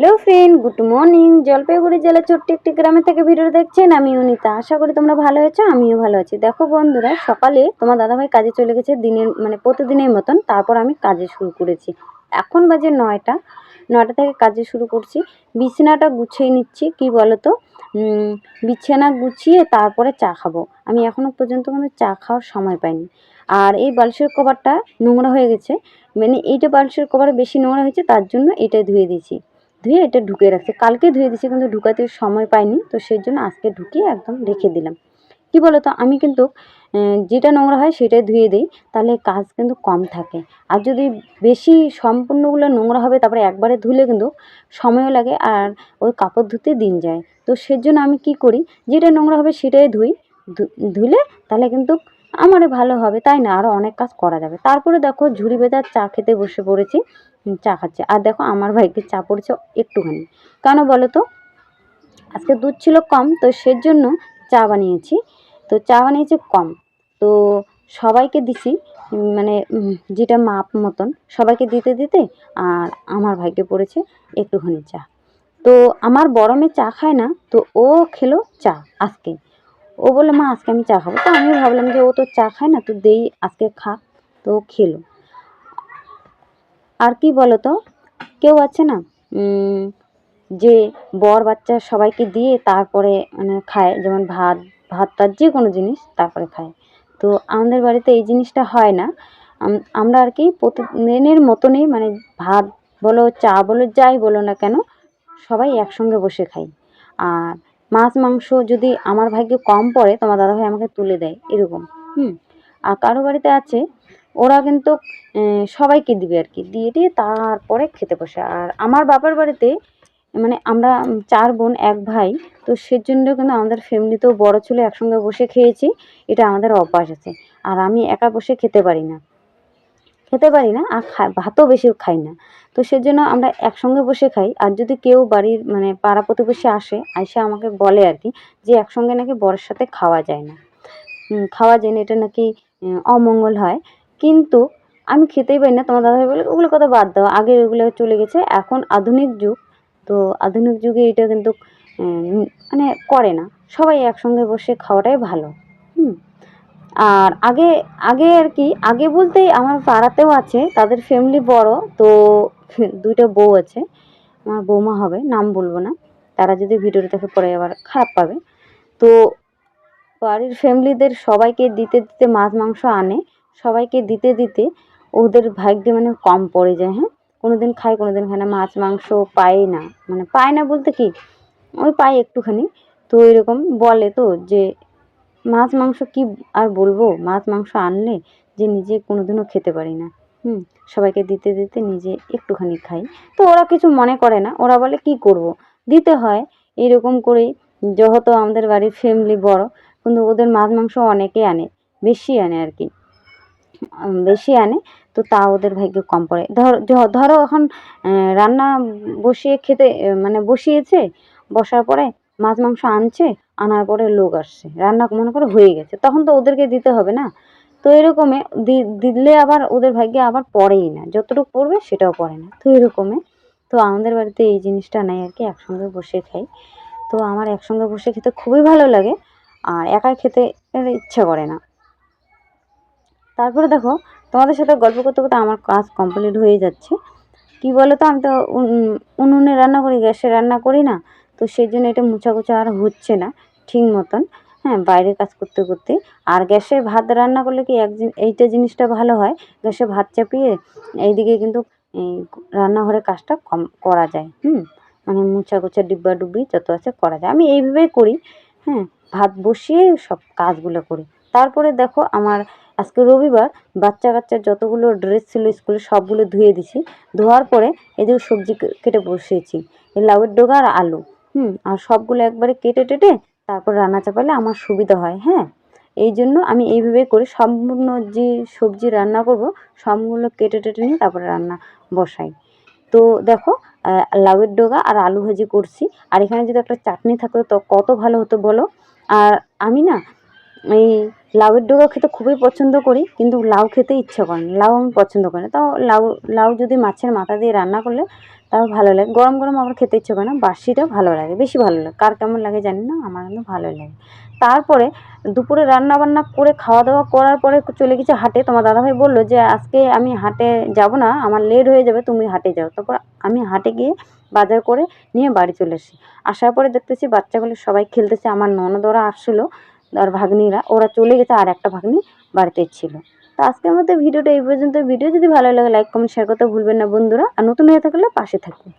Hello friend, good morning. Jalpaiguri জেলার ছোট্ট একটি গ্রামে থেকে ভিডিও দেখছেন আমি অনিতা আশা করি তোমরা ভালো আছো, আমিও ভালো আছি। দেখো বন্ধুরা, সকালে তোমার দাদাভাই কাজে চলে গেছে দিনের মানে প্রতিদিনের মতন, তারপর আমি কাজে শুরু করেছি। এখন বাজে নয়টা নয়টা থেকে কাজে শুরু করছি। বিছানাটা গুছিয়ে নিচ্ছি, কি বলো তো বিছানা গুছিয়ে তারপরে চা খাব। আমি এখনও পর্যন্ত কোনো চা খাওয়ার সময় পাইনি। আর এই বালিশের কভারটা নোংরা হয়ে গেছে মানে এইটা বালিশের কভার বেশি নোংরা হয়েছে, তার জন্য এটা ধুয়ে দিয়েছি। ধুয়ে এটা ঢুকে রাখছি। কালকে ধুয়ে দিয়েছি কিন্তু ঢুকাতে সময় পাইনি, তো সেই জন্য আজকে ঢুকিয়ে একদম রেখে দিলাম। কি বলো তো আমি কিন্তু যেটা নোংরা হয় সেটাই ধুয়ে দিই, তাহলে কাজ কিন্তু কম থাকে। আর যদি বেশি সম্পূর্ণগুলো নোংরা হবে, তারপরে একবারে ধুলে কিন্তু সময়ও লাগে আর ওই কাপড় ধুতে দিন যায়। তো সেজন্য আমি কি করি, যেটা নোংরা হবে সেটাই ধুই ধুলে তাহলে কিন্তু আমারও ভালো হবে, তাই না? আরও অনেক কাজ করা যাবে। তারপরে দেখো ঝুড়ি বেজার চা খেতে বসে পড়েছি চা খাচ্ছে। আর দেখো আমার ভাইকে চা পড়েছে একটুখানি। কেন বলো তো? আজকে দুধ ছিল কম, তো সেজন্য চা বানিয়েছি। তো চা বানিয়েছি কম। তো সবাইকে দিছি মানে যেটা মাপ মতন, সবাইকে দিতে দিতে আর আমার ভাইকে পড়েছে একটুখানি চা। তো আমার বড় মেয়ে চা খায় না, তো ও খেলো চা আজকে। ও বলল, মা, আজকে আমি চা খাব। তো আমি ভাবলাম যে ও তো চা খায় না, তো দেই, আজকে খা। তো খেলো। আর কি বলো তো কেউ আছে না যে বর বাচ্চা সবাইকে দিয়ে তারপরে মানে খায়, যেমন ভাত ভাত টাত যে কোনো জিনিস তারপরে খায়। তো আমাদের বাড়িতে এই জিনিসটা হয় না। আমরা আর কি প্রতিদিনের মতনই মানে ভাত বলো, চা বলো, যাই বলো না কেন, সবাই একসঙ্গে বসে খাই। আর মাছ, মাংস যদি আমার ভাগ্যে কম পড়ে, তোমার দাদাভাই আমাকে তুলে দেয়, এরকম। হুম। আর কারও বাড়িতে আছে, ওরা কিন্তু সবাইকে দিবে আর কি। দিয়ে দিয়ে তারপরে খেতে বসে। আর আমার বাবার বাড়িতে মানে আমরা চার বোন, এক ভাই, তো সেজন্য কিন্তু আমাদের ফ্যামিলিতেও বড় ছিল, একসঙ্গে বসে খেয়েছি। এটা আমাদের অভ্যাস আছে। আর আমি একা বসে খেতে পারি না। খেতে পারি না আর ভাতও বেশি খাই না। তো সেজন্য আমরা একসঙ্গে বসে খাই। আর যদি কেউ বাড়ির মানে পাড়া প্রতিবেশী আসে আইসা আমাকে বলে আর কি যে একসঙ্গে নাকি বরের সাথে খাওয়া যায় না। খাওয়া যায় না, এটা নাকি অমঙ্গল হয়। কিন্তু আমি খেতেই পারি না। তোমার দাদাভাই বলে, ওগুলো কথা বাদ দাও। আগে ওগুলো চলে গেছে। এখন আধুনিক যুগ। তো আধুনিক যুগে এটা কিন্তু মানে করে না। সবাই একসঙ্গে বসে খাওয়াটাই ভালো। আর আগে আগে আর কি, আগে বলতে আমার পাড়াতেও আছে, তাদের ফ্যামিলি বড়, তো দুইটা বউ আছে, আমার বৌমা হবে, নাম বলব না, তারা যদি ভিডিওটা দেখে পরে আবার খারাপ পাবে। তো বাড়ির ফ্যামিলিদের সবাইকে দিতে দিতে মাছ, মাংস আনে, সবাইকে দিতে দিতে ওদের ভাগ্যে মানে কম পড়ে যায় হ্যাঁ? কোনো দিন খায় কোনো দিন খায় না, মাছ, মাংস পায় না মানে পায় না বলতে কি, ওই পায় একটুখানি, তো এরকম বলে তো যে মাছ, মাংস কি আর বলব? মাছ, মাংস আনলে যে নিজে কোনোদিনও খেতে পারি না। হুম, সবাইকে দিতে দিতে নিজে একটুখানি খাই। তো ওরা কিছু মনে করে না। ওরা বলে, কি করব? দিতে হয়। এরকম করেই যেহেতু আমাদের বাড়ির ফ্যামিলি বড়, কিন্তু ওদের মাছ, মাংস অনেকে আনে, বেশি আনে আর কি। বেশি আনে, তো তা ওদের ভাগ্যে কম পড়ে। ধর ধরো এখন রান্না বসিয়ে খেতে মানে বসিয়েছে, বসার পরে মাছ, মাংস আনছে আনার পরে লোক আসছে। রান্না মনে করো হয়ে গেছে। তখন তো ওদেরকে দিতে হবে না। তো এরকমে দিলে আবার ওদের ভাগ্যে আবার পড়েই না। যতটুকু পড়বে সেটাও পড়ে না। তো এরকমে। তো আমাদের বাড়িতে এই জিনিসটা নাই আর কি, একসঙ্গে বসে খাই। তো আমার একসঙ্গে বসে খেতে খুবই ভালো লাগে। আর একাই খেতে ইচ্ছা করে না। তারপরে দেখো, তোমাদের সাথে গল্প করতে করতে আমার কাজ কমপ্লিট হয়ে যাচ্ছে। কি বলো তো আমি তো উন- উনুনে রান্না করি, গ্যাসে রান্না করি না। তো সেই জন্য এটা মুছা কুচা আর হচ্ছে না। ঠিক মতন হ্যাঁ বাইরে কাজ করতে করতে। আর গ্যাসে ভাত রান্না করলে কি এক এইটা জিনিসটা ভালো হয়? গ্যাসে ভাত চাপিয়ে এইদিকে কিন্তু রান্নাঘরে কাজটা কম করা যায়, হুম? মানে মুছা কুচা ডিব্বা ডুব্বি যত আছে করা যায়। আমি এইভাবেই করি হ্যাঁ ভাত বসিয়ে সব কাজগুলো করি। তারপরে দেখো আমার আজকে রবিবার, বাচ্চা কাচ্চার যতগুলো ড্রেস ছিল স্কুলে সবগুলো ধুয়ে দিছি। ধোয়ার পরে যে সবজি কেটে বসিয়েছি। লাউয়ের ডোগা আর আলু, হুম, আর সবগুলো একবারে কেটে টেটে তারপর রান্না চাপালে আমার সুবিধা হয় হ্যাঁ? এই জন্য আমি এইভাবে করে সম্পূর্ণ যে সবজি রান্না করব, সবগুলো কেটে টেটে নিয়ে তারপরে রান্না বসাই। তো দেখো লাউয়ের ডোগা আর আলু ভাজি করছি। আর এখানে যদি একটা চাটনি থাকতো তো কত ভালো হতো বলো? আর আমি না এই লাউয়ের ডগা খেতে খুবই পছন্দ করি, কিন্তু লাউ খেতে ইচ্ছে করে না। লাউ আমি পছন্দ করি না। তাও লাউ লাউ যদি মাছের মাথা দিয়ে রান্না করলে তাও ভালো লাগে। গরম গরম আমার খেতে ইচ্ছে করে না, বাসিটা ভালো লাগে, বেশি ভালো লাগে। কার কেমন লাগে জানি না, আমার কিন্তু ভালোই লাগে। তারপরে দুপুরে রান্না বান্না করে খাওয়া দাওয়া করার পরে চলে গেছে হাটে। তোমার দাদাভাই বলল যে, আজকে আমি হাটে যাব না, আমার লেট হয়ে যাবে, তুমি হাটে যাও। তারপর আমি হাটে গিয়ে বাজার করে নিয়ে বাড়ি চলে এসেছি আসার পরে দেখতেছি বাচ্চাগুলো সবাই খেলতেছে। আমার ননদ ওরা আসছিল আর ভাগ্নিরা, ওরা চলে গেছে আর একটা ভাগ্নি বাড়িতে ছিল। তো আজকের মধ্যে ভিডিওটা এই পর্যন্ত। ভিডিও যদি ভালো লাগে লাইক কমেন্ট শেয়ার করতে ভুলবেন না বন্ধুরা। আর নতুন হয়ে থাকলে পাশে থাকবে